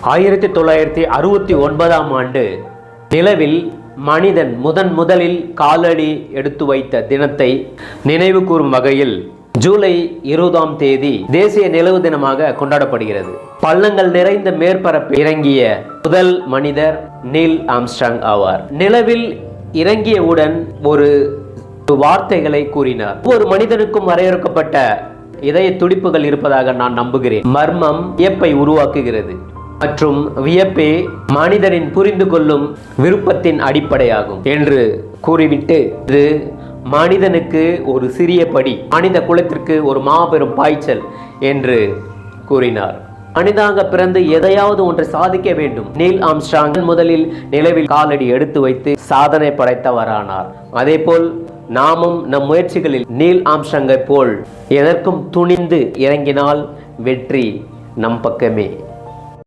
ஆயிரத்தி தொள்ளாயிரத்தி அறுபத்தி ஒன்பதாம் ஆண்டு நிலவில் மனிதன் முதன் முதலில் காலடி எடுத்து வைத்த தினத்தை நினைவு கூறும் வகையில் ஜூலை இருபதாம் தேதி தேசிய நிலவு தினமாக கொண்டாடப்படுகிறது. பள்ளங்கள் நிறைந்த மேற்பரப்பு இறங்கிய முதல் மனிதர் நீல் ஆம்ஸ்டாங் ஆவார். நிலவில் இறங்கியவுடன் ஒரு வார்த்தைகளை கூறினார். ஒவ்வொரு மனிதனுக்கும் வரையறுக்கப்பட்ட இதய துடிப்புகள் இருப்பதாக நான் நம்புகிறேன். மர்மம் வியப்பை உருவாக்குகிறது. மற்றும் வியப்பே மனிதனின் புரிந்து கொள்ளும் விருப்பத்தின் அடிப்படையாகும் என்று கூறிவிட்டு இது மனிதனுக்கு ஒரு சிறிய படி மனித குலத்திற்கு ஒரு மாபெரும் பாய்ச்சல் என்று கூறினார். மனிதாக பிறந்து எதையாவது ஒன்று சாதிக்க வேண்டும். நீல் ஆம்ஸ்டாங் முதலில் நிலவில் காலடி எடுத்து வைத்து சாதனை படைத்தவரானார். அதேபோல் நாமும் நம் முயற்சிகளில் நீல் ஆம்ஸ்டாங்கை போல் எதற்கும் துணிந்து இறங்கினால் வெற்றி நம் பக்கமே.